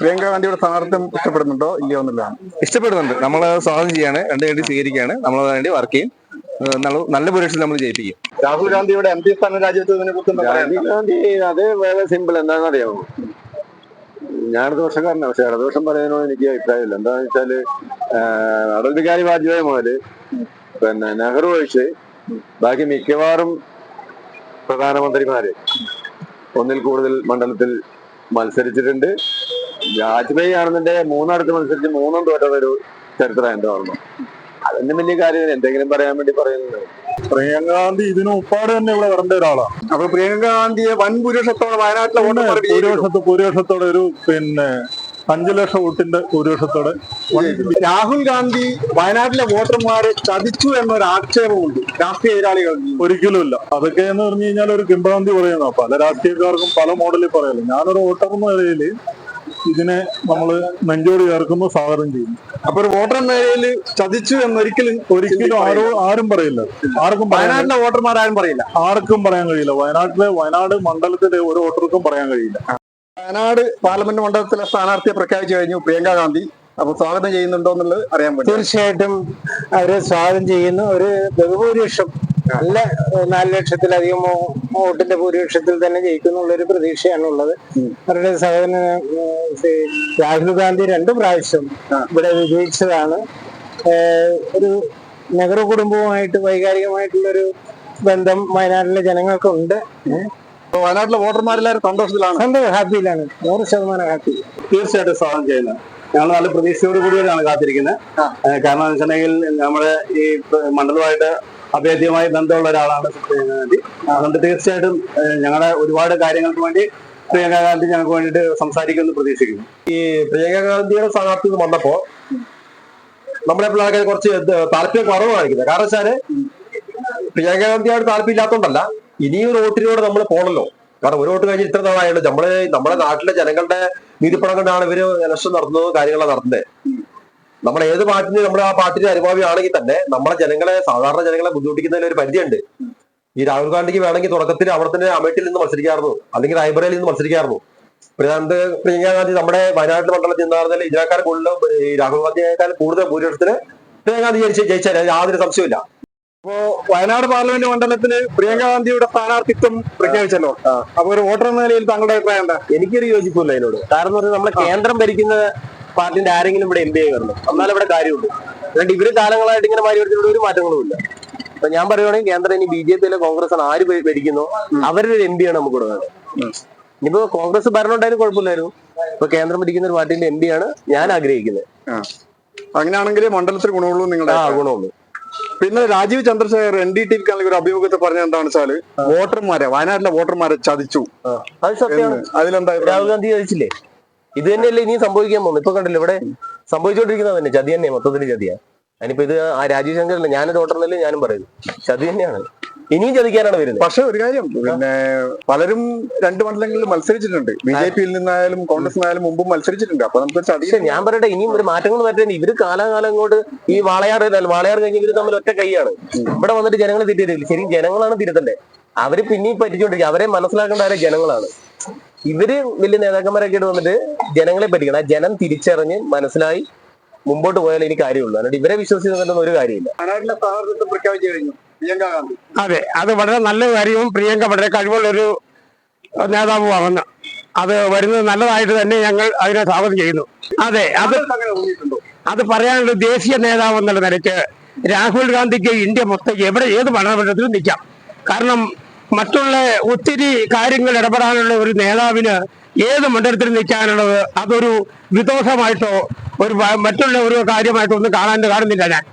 പ്രിയങ്ക ഗാന്ധിയുടെ സ്ഥാനാർത്ഥ്യം ഇഷ്ടപ്പെടുന്നുണ്ടോ? ഇല്ലയോ എന്നുള്ളതാണ്. ഇഷ്ടപ്പെടുന്നുണ്ട്. നമ്മൾ സ്വാഗതം ചെയ്യാണ്. രണ്ടു വേണ്ടി സ്വീകരിക്കുകയാണ്. നമ്മൾ വേണ്ടി വർക്ക് ചെയ്യും. നല്ല- പുരുഷൻ നമ്മൾ ജയിപ്പിക്കും. രാഹുൽ ഗാന്ധിയുടെ എം പി സ്ഥാനം രാജ്യത്തിനെ കുറിച്ച് രാഹുൽ ഗാന്ധി അത് വളരെ സിമ്പിൾ എന്താണെന്ന് അറിയാമോ ഞാൻ ഇടതുപക്ഷക്കാരനാണ് പക്ഷെ ഇടതുപക്ഷം പറയുന്നതിനോട് എനിക്ക് അഭിപ്രായമില്ല. എന്താണെന്ന് വെച്ചാൽ അടൽ ബിഹാരി വാജ്പേയി മുതൽ പിന്നെ നെഹ്റു ഒഴിച്ച് ബാക്കി മിക്കവാറും പ്രധാനമന്ത്രിമാര് ഒന്നിൽ കൂടുതൽ മണ്ഡലത്തിൽ മത്സരിച്ചിട്ടുണ്ട്. വാജ്പേയി ആണെന്നുണ്ടെങ്കിൽ മൂന്നിടത്ത് മത്സരിച്ച് മൂന്നും തോറ്റതൊരു ചരിത്രം എന്റെ ഓർമ്മ അതൊന്നും വലിയ കാര്യമില്ല എന്തെങ്കിലും പറയാൻ വേണ്ടി പറയുന്നത്. പ്രിയങ്ക ഗാന്ധി ഇതിന് ഉപ്പാട് തന്നെ ഇവിടെ വരേണ്ട ഒരാളാണ് അപ്പൊ പ്രിയങ്ക ഗാന്ധിയെ വൻ ഭൂരിപക്ഷത്തോടെ വയനാട്ടിലെ വോട്ടർമാർ വിജയിപ്പിക്കും. ഭൂരിപക്ഷത്ത് ഭൂരിപക്ഷത്തോടെ ഒരു പിന്നെ അഞ്ചു ലക്ഷം വോട്ടിന്റെ ഭൂരിപക്ഷത്തോടെ രാഹുൽ ഗാന്ധി വയനാട്ടിലെ വോട്ടർമാരെ ചതിച്ചു എന്നൊരു ആക്ഷേപമുണ്ട് രാഷ്ട്രീയ എതിരാളികൾ ഒരിക്കലും ഇല്ല. അതൊക്കെ എന്ന് പറഞ്ഞു കഴിഞ്ഞാൽ ഒരു കിംബാന്തി പറയുന്ന പല രാഷ്ട്രീയക്കാർക്കും പല മോഡലിൽ പറയല്ലോ ഞാനൊരു വോട്ടർ എന്ന നിലയിൽ ഇതിനെ നമ്മൾ നെഞ്ചോട് ചേർക്കുന്നു സ്വാഗതം ചെയ്യുന്നു. അപ്പൊ ഒരു വോട്ടർ എന്ന നിലയിൽ ചതിച്ചു എന്നൊരിക്കലും ഒരിക്കലും ആരോ ആരും പറയില്ല. ആർക്കും പറയാൻ വയനാട്ടിലെ വോട്ടർമാർ ആരും പറയില്ല. ആർക്കും പറയാൻ കഴിയില്ല. വയനാട്ടിലെ വയനാട് മണ്ഡലത്തിലെ ഒരു വോട്ടർക്കും പറയാൻ കഴിയില്ല. വയനാട് പാർലമെന്റ് മണ്ഡലത്തിലെ സ്ഥാനാർത്ഥിയെ പ്രഖ്യാപിച്ചു കഴിഞ്ഞു പ്രിയങ്ക ഗാന്ധി. അപ്പൊ സ്വാഗതം ചെയ്യുന്നുണ്ടോ എന്നുള്ളത് അറിയാൻ പറ്റും തീർച്ചയായിട്ടും അവരെ സ്വാഗതം ചെയ്യുന്നു. ഒരു ബഹുഭൂരിപക്ഷം നല്ല നാല് ലക്ഷത്തിലധികം വോ- വോട്ടിന്റെ ഭൂരിപക്ഷത്തിൽ തന്നെ ജയിക്കുന്നുള്ള ഒരു പ്രതീക്ഷയാണ് ഉള്ളത് അവരുടെ സഹോദരൻ ശ്രീ രാഹുൽ ഗാന്ധി രണ്ടു പ്രാവശ്യം ഇവിടെ വിജയിച്ചതാണ്. ഒരു നെഹ്റു കുടുംബവുമായിട്ട് വൈകാരികമായിട്ടുള്ള ഒരു ബന്ധം വയനാട്ടിലെ ജനങ്ങൾക്കുണ്ട്. വയനാട്ടിലെ വോട്ടർമാരെല്ലാവരും സന്തോഷത്തിലാണ്? സന്തോഷം ഹാപ്പിയിലാണ്. നൂറ് ശതമാനം ഹാപ്പി. തീർച്ചയായിട്ടും സ്വാഗതം ചെയ്യുന്നത് ഞങ്ങൾ നല്ല പ്രതീക്ഷയോട് കൂടിയാണ് കാത്തിരിക്കുന്നത് കാരണം എന്ന് വെച്ചിട്ടുണ്ടെങ്കിൽ നമ്മുടെ ഈ മണ്ഡലമായിട്ട് അഭേദ്യമായി ബന്ധമുള്ള ഒരാളാണ് പ്രിയങ്ക ഗാന്ധി. അതുകൊണ്ട് തീർച്ചയായിട്ടും ഞങ്ങളെ ഞങ്ങളുടെ ഒരുപാട് കാര്യങ്ങൾക്ക് വേണ്ടി പ്രിയങ്ക ഗാന്ധി ഞങ്ങൾക്ക് വേണ്ടിയിട്ട് സംസാരിക്കുമെന്ന് പ്രതീക്ഷിക്കുന്നു. ഈ പ്രിയങ്ക ഗാന്ധിയുടെ സ്ഥാനാർത്ഥി വന്നപ്പോ നമ്മുടെ പിള്ളേർക്ക് കുറച്ച് താല്പര്യം കുറവ് കാരണം വെച്ചാൽ പ്രിയങ്ക ഗാന്ധിയോട് താല്പര്യം ഇല്ലാത്തതുകൊണ്ടല്ല ഇനിയും റോട്ടിലൂടെ നമ്മൾ പോണല്ലോ. കാരണം ഒരു വോട്ട് കഴിഞ്ഞ് ഇത്ര നാളായുള്ളൂ നമ്മൾ നമ്മുടെ നാട്ടിലെ ജനങ്ങളുടെ നീതിപ്പണം കൊണ്ടാണ് ഇവർ ഇലക്ഷൻ നടത്തുന്നതും കാര്യങ്ങളാണ് നടത്തുന്നത് നമ്മൾ ഏത് പാർട്ടിന് നമ്മൾ ആ പാർട്ടിന് അനുഭാവിയാണെങ്കിൽ തന്നെ നമ്മളെ ജനങ്ങളെ സാധാരണ ജനങ്ങളെ ബുദ്ധിമുട്ടിക്കുന്നതിൽ ഒരു പരിധിയുണ്ട്. ഈ രാഹുൽ ഗാന്ധിക്ക് വേണമെങ്കിൽ തുടക്കത്തിൽ അവിടെ തന്നെ അമേഠിയിൽ നിന്ന് മത്സരിക്കായിരുന്നു. അല്ലെങ്കിൽ റായ്ബറയിൽ നിന്ന് മത്സരിക്കായിരുന്നു. പ്രിയാന്ത് പ്രിയങ്ക ഗാന്ധി നമ്മുടെ വയനാട്ടിൽ മണ്ഡലത്തിൽ നിന്നായിരുന്നാലും ഇതിനേക്കാൾ കൂടുതൽ ഈ രാഹുൽ ഗാന്ധിയേക്കാൾ കൂടുതൽ ഭൂരിപക്ഷത്തിന് പ്രിയങ്ക ഗാന്ധി ജയിച്ച ജയിച്ചാൽ യാതൊരു സംശയമില്ല അപ്പോ വയനാട് പാർലമെന്റ് മണ്ഡലത്തിന് പ്രിയങ്ക ഗാന്ധിയുടെ സ്ഥാനാർത്ഥിത്വം പ്രഖ്യാപിച്ചല്ലോ. അപ്പൊ ഒരു വോട്ടർ എന്ന നിലയിൽ താങ്കളുടെ അഭിപ്രായം എന്താ? എനിക്കൊരു യോജിപ്പില്ല അതിനോട് കാരണം എന്ന് പറഞ്ഞാൽ നമ്മളെ കേന്ദ്രം ഭരിക്കുന്ന പാർട്ടിന്റെ ആരെങ്കിലും ഇവിടെ എം പി ആയി വരണം. എന്നാലും ഇവിടെ കാര്യമുള്ളൂ. എന്നിട്ട് ഇവർ കാലങ്ങളായിട്ട് ഇങ്ങനെ മാറി വരുന്നതിനോട് ഒരു മാറ്റങ്ങളും ഇല്ല. അപ്പൊ ഞാൻ പറയുവാണെങ്കിൽ കേന്ദ്രം ഇനി ബി ജെ പിയിലെ കോൺഗ്രസ് ആണ് ആര് ഭരിക്കുന്നോ അവരുടെ ഒരു എം പി ആണ് നമുക്ക് ഇവിടെ വേണ്ടത്. ഇനിയിപ്പോ കോൺഗ്രസ് ഭരണം ഉണ്ടായാലും കുഴപ്പമില്ലായിരുന്നു. ഇപ്പൊ കേന്ദ്രം ഭരിക്കുന്ന ഒരു പാർട്ടിന്റെ എം പി ആണ് ഞാൻ ആഗ്രഹിക്കുന്നത്. അങ്ങനെയാണെങ്കിൽ മണ്ഡലത്തിൽ ഗുണമുള്ളൂ നിങ്ങളുടെ ആ ഗുണമുള്ളൂ. പിന്നെ Rajeev Chandrasekhar N D T വിക്ക് ഒരു അഭിമുഖത്തെ പറഞ്ഞ എന്താണെന്ന് വെച്ചാൽ വോട്ടർമാരെ വയനാട്ടിലെ വോട്ടർമാരെ ചതിച്ചു. അതിലെന്താ രാഹുൽ ഗാന്ധി ചോദിച്ചില്ലേ ഇത് തന്നെയല്ലേ ഇനിയും സംഭവിക്കാൻ പോകുന്നത്? ഇപ്പൊ കണ്ടില്ല ഇവിടെ സംഭവിച്ചുകൊണ്ടിരിക്കുന്നത് തന്നെ ചതി തന്നെ മൊത്തത്തിൽ ചതിയാ. അതിനിപ്പോ ഇത് ആ രാജീവ് ശങ്കറില്ല ഞാനൊരു വോട്ടറിനല്ലേ ഞാനും പറയുന്നു ചതി തന്നെയാണ്. ഇനിയും ചതിക്കാനാണ് വരുന്നത്. പക്ഷെ ഒരു കാര്യം പിന്നെ പലരും രണ്ട് മണ്ഡലങ്ങളിൽ മത്സരിച്ചിട്ടുണ്ട്. ബി ജെ പിയിൽ നിന്നായാലും കോൺഗ്രസ് ആയാലും മുമ്പും മത്സരിച്ചിട്ടുണ്ട്. അപ്പൊ നമുക്ക് ചതി ഞാൻ പറയട്ടെ ഇനിയും ഒരു മാറ്റങ്ങൾ വരട്ടെ. ഇവർ കാലാകാലം കൊണ്ട് ഈ വാളയാർ വാളയാർ കഴിഞ്ഞ് ഇവർ തമ്മിൽ ഒറ്റ കൈയാണ്. ഇവിടെ വന്നിട്ട് ജനങ്ങളെ തിരിയത്തില്ല ശരി ജനങ്ങളാണ് തിരുത്തണ്ടേ അവർ പിന്നെയും പറ്റിച്ചോണ്ടിരിക്കുക അവരെ മനസ്സിലാക്കേണ്ട ആരെ ജനങ്ങളാണ്. ഇവർ വലിയ നേതാക്കന്മാരൊക്കെ ആയിട്ട് വന്നിട്ട് ജനങ്ങളെ പറ്റിക്കണം. ആ ജനം തിരിച്ചറിഞ്ഞ് മനസ്സിലായി മുമ്പോട്ട് പോയാലേ ഇനി കാര്യമുള്ളൂ. അതുകൊണ്ട് ഇവരെ വിശ്വസിച്ച് ഒരു കാര്യമില്ല. വയനാട്ടിലെ സ്ഥാനാർത്ഥിത്വം പ്രഖ്യാപിച്ചു കഴിഞ്ഞു. പ്രിയങ്ക ഗാന്ധി. അതെ അത് വളരെ നല്ല കാര്യവും പ്രിയങ്ക വളരെ കഴിവുള്ള ഒരു നേതാവുമാണ്. അത് വരുന്നത് നല്ലതായിട്ട് തന്നെ ഞങ്ങൾ അതിനെ സ്വാഗതം ചെയ്യുന്നു. അതെ അത് അത് പറയാനുള്ള ദേശീയ നേതാവ് എന്നുള്ള നിലയ്ക്ക് രാഹുൽ ഗാന്ധിക്ക് ഇന്ത്യ മൊത്തം എവിടെ ഏത് ഭരണമണ്ഡലത്തിലും നിൽക്കാം. കാരണം മറ്റുള്ള ഒത്തിരി കാര്യങ്ങൾ ഇടപെടാനുള്ള ഒരു നേതാവിന് ഏത് മണ്ഡലത്തിൽ നിൽക്കാനുള്ളത് അതൊരു വിദോഷമായിട്ടോ ഒരു മറ്റുള്ള ഒരു കാര്യമായിട്ടോ ഒന്നും കാണാൻ കാണുന്നില്ല ഞാൻ.